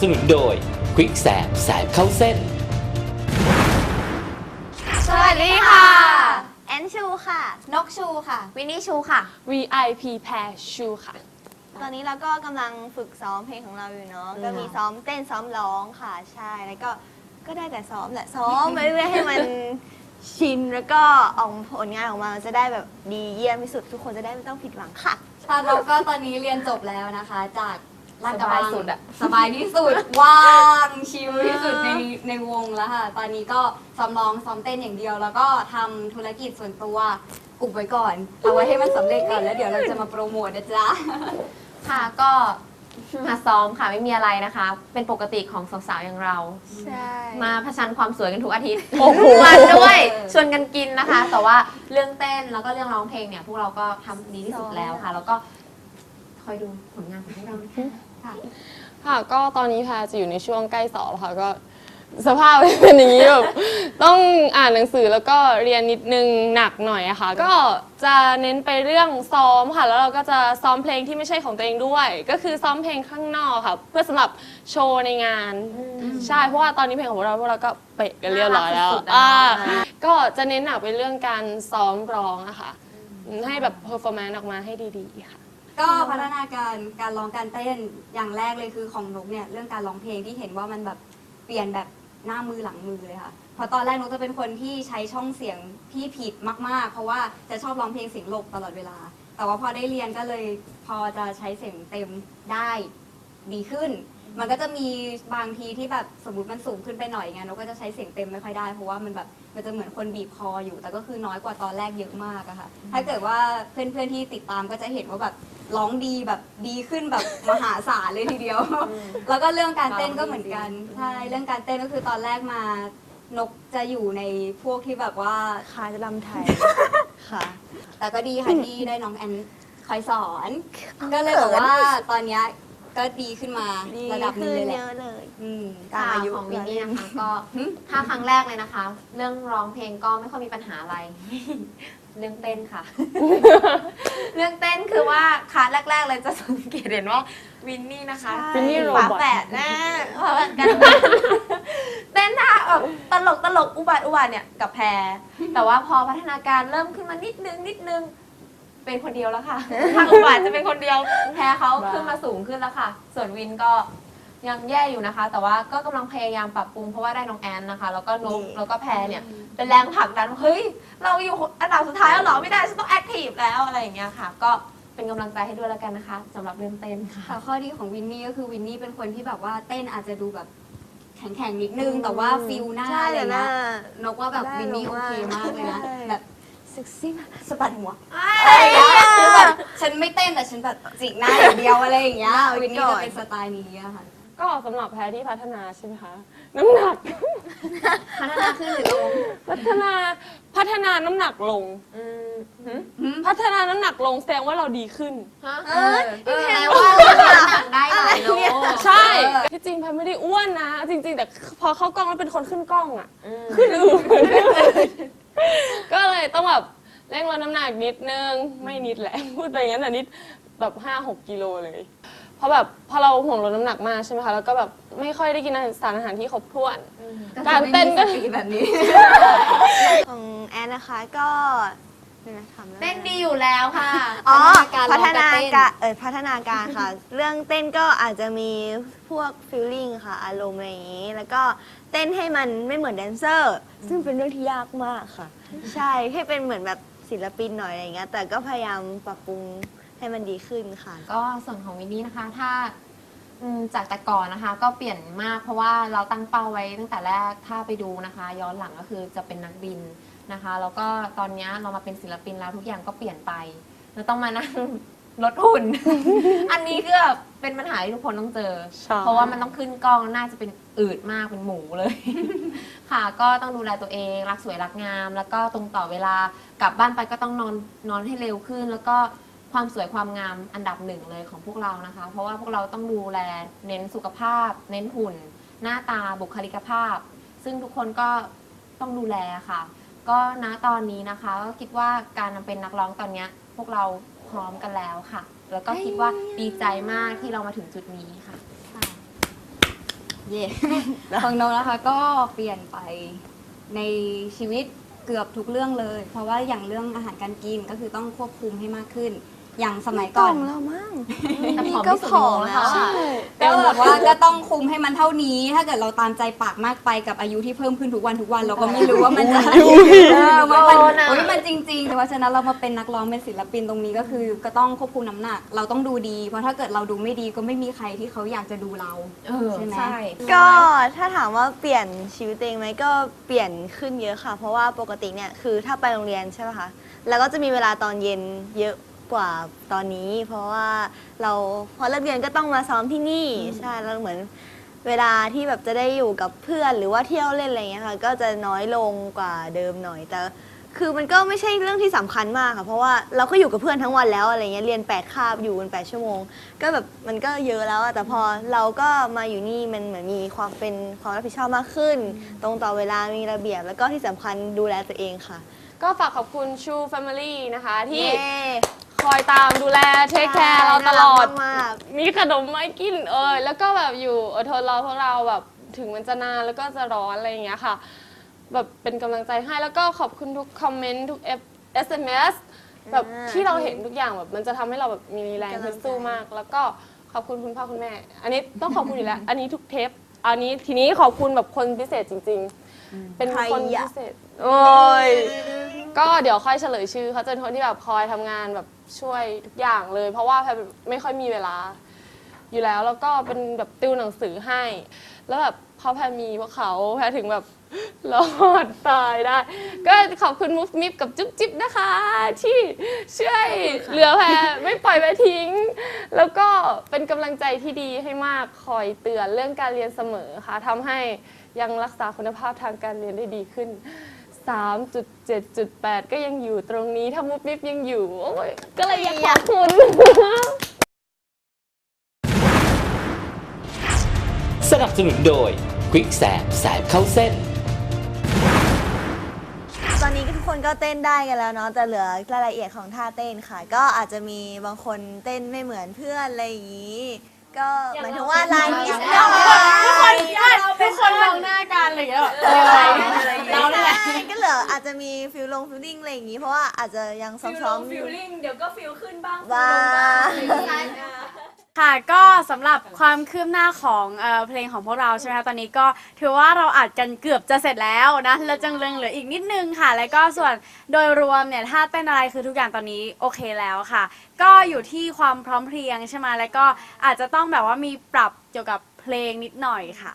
สนุนโดยควิกแสบแสบเข้าเส้น สวัสดีค่ะ แอนชูค่ะ นกชูค่ะ วินนี่ชูค่ะ VIP Pair Shoe ค่ะ ตอนนี้เราก็กำลังฝึกซ้อมเพลงของเราอยู่เนาะ ก็มีซ้อมเต้นซ้อมร้องค่ะ ใช่ แล้วก็ก็ได้แต่ซ้อมแหละ ซ้อมไปเรื่อยๆให้มันชิน แล้วก็ออกผลงานออกมาจะได้แบบดีเยี่ยมที่สุด ทุกคนจะได้ไม่ต้องผิดหวังค่ะ ค่ะเราก็ตอนนี้เรียนจบแล้วนะคะ จาก ลาดกระสบับางยสุดอะ สบายที่สุด ว่างชิลที่สุดในในวงแล้วค่ะ ตอนนี้ก็ซ้อมร้องซ้อมเต้นอย่างเดียว แล้วก็ทำธุรกิจส่วนตัวอุบไว้ก่อน เอาไว้ให้มันสำเร็จก่อนแล้วเดี๋ยวเราจะมาโปรโมทนะจ๊ะ ค่ะก็มาซ้อมค่ะไม่มีอะไรนะคะ เป็นปกติของสาวๆอย่างเรา ใช่ มาผชันความสวยกันทุกอาทิตย์โอ้โหวันด้วยชวนกันกินนะคะ แต่ว่าเรื่องเต้นแล้วก็เรื่องร้องเพลงเนี่ย พวกเราก็ทำดีที่สุดแล้วค่ะ แล้วก็คอยดูผลงานของพวกเรานะคะ ค่ะค่ะก็ตอนนี้แพรจะอยู่ในช่วงใกล้สอบค่ะก็สภาพเป็นอย่างนี้แบบต้องอ่านหนังสือแล้วก็เรียนนิดนึงหนักหน่อยอะค่ะ ก็จะเน้นไปเรื่องซ้อมค่ะ แล้วเราก็จะซ้อมเพลงที่ไม่ใช่ของตัวเองด้วย ก็คือซ้อมเพลงข้างนอกค่ะ เพื่อสำหรับโชว์ในงาน ใช่เพราะว่าตอนนี้เพลงของพวกเราพวกเราก็เป๊ะกันเรียบร้อยแล้วน่ารักสุดๆอะอ่าก็จะเน้นหนักไปเรื่องการซ้อมร้องอะค่ะอืมให้แบบเพอร์ฟอร์แมนซ์ออกมาให้ดีๆค่ะ ก็พัฒนาการการร้องการเต้นอย่างแรกเลยคือของนกเนี่ยเรื่องการร้องเพลงที่เห็นว่ามันแบบเปลี่ยนแบบหน้ามือหลังมือเลยค่ะเพราะตอนแรกนกจะเป็นคนที่ใช้ช่องเสียงที่ผิดมาก ๆ เพราะว่าจะชอบร้องเพลงเสียงหลบตลอดเวลา แต่ว่าพอได้เรียนก็เลยพอจะใช้เสียงเต็มได้ดีขึ้น มันก็จะมีบางทีที่แบบสมมติมันสูงขึ้นไปหน่อยไงนกก็จะใช้เสียงเต็มไม่ค่อยได้เพราะว่ามันแบบมันจะเหมือนคนบีบคออยู่ แต่ก็คือน้อยกว่าตอนแรกเยอะมากอะค่ะ ถ้าเกิดว่าเพื่อนๆที่ติดตามก็จะเห็นว่าแบบ ร้องดีแบบดีขึ้นแบบมหาศาลเลยทีเดียว แล้วก็เรื่องการเต้นก็เหมือนกันใช่เรื่องการเต้นก็คือตอนแรกมานกจะอยู่ในพวกที่แบบว่าขาจะลำไทยค่ะ แต่ก็ดีค่ะที่ได้น้องแอนคอยสอน ก็เลยแบบว่าตอนเนี้ย ก็ดีขึ้นมาดีระดับหนึงขึ้นเลยแหเยละอะเลย อืมตามค่ะอายุ ของวินนี่นะคะก็หึถ้าครั้งแรกเลยนะคะ เรื่องร้องเพลงก็ไม่ค่อยมีปัญหาอะไร เรื่องเต้นค่ะ เรื่องเต้นคือว่าคลาสแรก ๆ เลยจะสังเกตเห็นว่าวินนี่นะคะวินนี่โรฝาบอทแฝดแน่ฝาแฝดกัน เต้นท่าแบบตลกตลกอุบาทอุบาทเนี่ยกับแพร แต่ว่าพอพัฒนาการเริ่มขึ้นมานิดนึงนิดนึง เป็นคนเดียวแล้วค่ะ ทางอุบาทจะเป็นคนเดียวแพรเขาขึ้นมาสูงขึ้นแล้วค่ะ ส่วนวินก็ยังแย่อยู่นะคะ แต่ว่าก็กำลังพยายามปรับปรุงเพราะว่าได้น้องแอนนะคะ แล้วก็นกแล้วก็แพรเนี่ยเป็นแรงผลักดันว่าเฮ้ย เราอยู่อันดับสุดท้ายแล้วเหรอไม่ได้ฉันต้องแอคทีฟแล้วอะไรอย่างเงี้ยค่ะ ก็เป็นกำลังใจให้ด้วยแล้วกันนะคะสำหรับเรื่องเต้นค่ะ ค่ะข้อดีของวินนี่ก็คือวินนี่เป็นคนที่แบบว่าเต้นอาจจะดูแบบแข็งๆนิดนึง แต่ว่าฟิลหน้าใช่อะไรแต่หเงี้น้ายนกว่าแบบวินนี่โอเคมากเลยนะใช่ แบบ เซ็กซี่มากสะบัดหัวคือแบบฉันไม่เต้นแต่ฉันแบบจิกหน้าอย่างเดียวอะไรอย่างเงี้ยเอาไว้วินนี่ก่จะอนเป็นสไตล์นี้อะค่ะ ก็สำหรับแพรที่พัฒนาใช่ไหมคะ น้ำหนัก พัฒนาขึ้นหรือลงพัฒนาพัฒนาน้ำหนักลงอืมพัฒนาน้ำหนักลงแสดงว่าเราดีขึ้นฮะเออแปลว่าเราลดน้ำหนักได้หลายโลใช่ที่จริงแพรไม่ได้อ้วนนะ จริง ๆ แต่พอเข้ากล้องแล้วเป็นคนขึ้นกล้องอะขึ้นอืด ก็เลยต้องแบบเร่งลดน้ำหนักนิดนึง ไม่นิดแหละ พูดไปอย่างนั้นแต่นิดแบบห้าหกกิโลเลย เพราะแบบพอเราห่วงลดน้ำหนักมากใช่ไหมคะ แล้วก็แบบไม่ค่อยได้กินอาหารสารอาหารที่ครบถ้วน การเต้นก็ไม่มีสติแบบนี้ ของแอนนะคะก็ เดี๋ยวนะถามรื่องเต้นดีอยู่แล้วค่ะ อ๋อพัพัฒฒนานาการการเออพัฒนาการค่ะ เรื่องเต้นก็อาจจะมีพวกฟิลลิ่งค่ะ อารมณ์อะไรอย่างนี้ แล้วก็เต้นให้มันไม่เหมือนแดนเซอร์ ซึ่งเป็นเรื่องที่ยากมากค่ะ ใช่ให้เป็นเหมือนแบบศิลปินหน่อยอะไรอย่างเงี้ยแต่ก็พยายามปรับปรุงให้มันดีขึ้นค่ะ ก็ส่วนของวินนี่นะคะถ้าอืมจากแต่ก่อนนะคะ ก็เปลี่ยนมากเพราะว่าเราตั้งเป้าไว้ตั้งแต่แรกถ้าไปดูนะคะ ย้อนหลังก็คือจะเป็นนักบิน นะคะ แล้วก็ตอนเนี้ยเรามาเป็นศิลปินแล้วทุกอย่างก็เปลี่ยนไปเราต้องมานั่งลดหุ่น อันนี้ก็เป็นปัญหาที่ทุกคนต้องเจอใช่เพราะว่ามันต้องขึ้นกล้องน่าจะเป็นอืดมากเป็นหมูเลย ค่ะ ก็ต้องดูแลตัวเองรักสวยรักงาม แล้วก็ตรงต่อเวลากลับบ้านไปก็ต้องนอนนอนให้เร็วขึ้น แล้วก็ความสวยความงามอันดับหนึ่งเลยของพวกเรานะคะ เพราะว่าพวกเราต้องดูแลเน้นสุขภาพ เน้นหุ่น หน้าตาบุคลิกภาพ ซึ่งทุกคนก็ต้องดูแลค่ะ ก็ณตอนนี้นะคะก็คิดว่าการมาเป็นนักร้องตอนเนี้ยพวกเราพร้อมกันแล้วค่ะ แล้วก็คิดว่าดีใจมากที่เรามาถึงจุดนี้ค่ะ เย่ ของนกนะคะก็เปลี่ยนไปในชีวิตเกือบทุกเรื่องเลย เพราะว่าอย่างเรื่องอาหารการกินก็คือต้องควบคุมให้มากขึ้น อย่างสมัยก่อน แล้วมั้ง แต่ผอมก็ที่สุดผอมในแล้วงอะ ก็แบบว่าก็ต้องคุมให้มันเท่านี้ ถ้าเกิดเราตามใจปากมากไปกับอายุที่เพิ่มขึ้นทุกวันทุกวันเราก็ไม่รู้ว่ามันจะเออมันมันโอ้ยมันจริงๆ แต่ว่าฉะนั้นเรามาเป็นนักร้องเป็นศิลปินตรงนี้ก็คือ ก็ต้องควบคุมน้ำหนัก เราต้องดูดี เพราะถ้าเกิดเราดูไม่ดีก็ไม่มีใครที่เขาอยากจะดูเรา เออใช่ไหม ใช่ ก็ถ้าถามว่าเปลี่ยนชีวิตตัวเองไหมก็เปลี่ยนขึ้นเยอะค่ะ เพราะว่าปกติเนี่ยคือถ้าไปโรงเรียนใช่ไหมคะแล้วก็จะมีเวลาตอนเย็นเยอะ กว่าตอนนี้ เพราะว่าเราพอเลิกเรียนก็ต้องมาซ้อมที่นี่ใช่แล้วเหมือนเวลาที่แบบจะได้อยู่กับเพื่อนหรือว่าเที่ยวเล่นอะไรเงี้ยค่ะ ก็จะน้อยลงกว่าเดิมหน่อยแต่คือมันก็ไม่ใช่เรื่องที่สำคัญมากค่ะ เพราะว่าเราก็อยู่กับเพื่อนทั้งวันแล้วอะไรเงี้ยเรียนแปดคาบอยู่กันแปดชั่วโมง ก็แบบมันก็เยอะแล้วอะแต่พอเราก็มาอยู่นี่มันเหมือนมีความเป็นความรับผิดชอบมากขึ้น ตรงต่อเวลามีระเบียบ แล้วก็ที่สำคัญดูแลตัวเองค่ะ ก็ฝากขอบคุณชู Family นะคะที่เย้ คอยตามดูแลเทคแคร์เราตลอดน่ารักมากมีขนมไม้กินเอยแล้วก็แบบอยู่อดทนรอพวกเราแบบถึงมันจะนานแล้วก็จะร้อนอะไรอย่างเงี้ยค่ะ แบบเป็นกำลังใจให้แล้วก็ขอบคุณทุกคอมเมนต์ทุก F SMS แบบอ่าที่เราเห็นทุกอย่างแบบมันจะทำให้เราแบบมีแรงกำลังใจฮึดสู้มาก แล้วก็ขอบคุณคุณพ่อคุณแม่ อันนี้ต้องขอบคุณอยู่แล้ว อันนี้ทุกเทป อันนี้ทีนี้ขอบคุณแบบคนพิเศษจริง ๆ เป็นคนพิเศษ โอ้ย ก็เดี๋ยวค่อยเฉลยชื่อเขาจะเป็นคนที่แบบคอยทำงานแบบช่วยทุกอย่างเลย เพราะว่าแพรไม่ค่อยมีเวลา อยู่แล้วแล้วก็เป็นแบบติวหนังสือให้ แล้วแบบพอแพรมีพวกเขาแพรถึงแบบ รอดตายได้ ก็ขอบคุณมุฟมิฟกับจุ๊บจิ๊บนะคะ ที่ช่วยเหลือแพรไม่ปล่อยแพรทิ้ง แล้วก็เป็นกำลังใจที่ดีให้มากคอยเตือนเรื่องการเรียนเสมอค่ะทำให้ยังรักษาคุณภาพทางการเรียนได้ดีขึ้น 3.7.8 ก็ยังอยู่ตรงนี้ ถ้ามุฟมิฟยังอยู่ โอ้ยก็เลยอยากขอบคุณ สนับสนุนโดย ควิกแสบแสบเข้าเส้น ตอนนี้ทุกคนก็เต้นได้กันแล้วเนาะแต่เหลือรายละเอียดของท่าเต้นค่ะ ก็อาจจะมีบางคนเต้นไม่เหมือนเพื่อนอะไรอย่างนี้ ก็หมายถึงว่าลายนิดหน่อยทุกคนทุกคนมองหน้ากันอะไรอย่างเงี้ยแบบเออเราเนี่ยแหละใช่ก็เหลืออาจจะมีฟิลลงฟิลลิ่งอะไรอย่างนี้ เพราะว่าอาจจะยังซ้อมๆอฟิยู่ลลิ่งเดี๋ยวก็ฟิลขึ้นบ้างบ้างค่ะ ก็สำหรับความคืบหน้าของเอ่อเพลงของพวกเราใช่ไหมคะ ตอนนี้ก็ถือว่าเราอัดกันเกือบจะเสร็จแล้วนะแล้วจังเริงเหลืออีกนิดนึงค่ะ แล้วก็ส่วนโดยรวมเนี่ยถ้าเต้นอะไรคือทุกอย่างตอนนี้โอเคแล้วค่ะ ก็อยู่ที่ความพร้อมเพรียงใช่ไหมแล้วก็อาจจะต้องแบบว่ามีปรับเกี่ยวกับเพลงนิดหน่อยค่ะ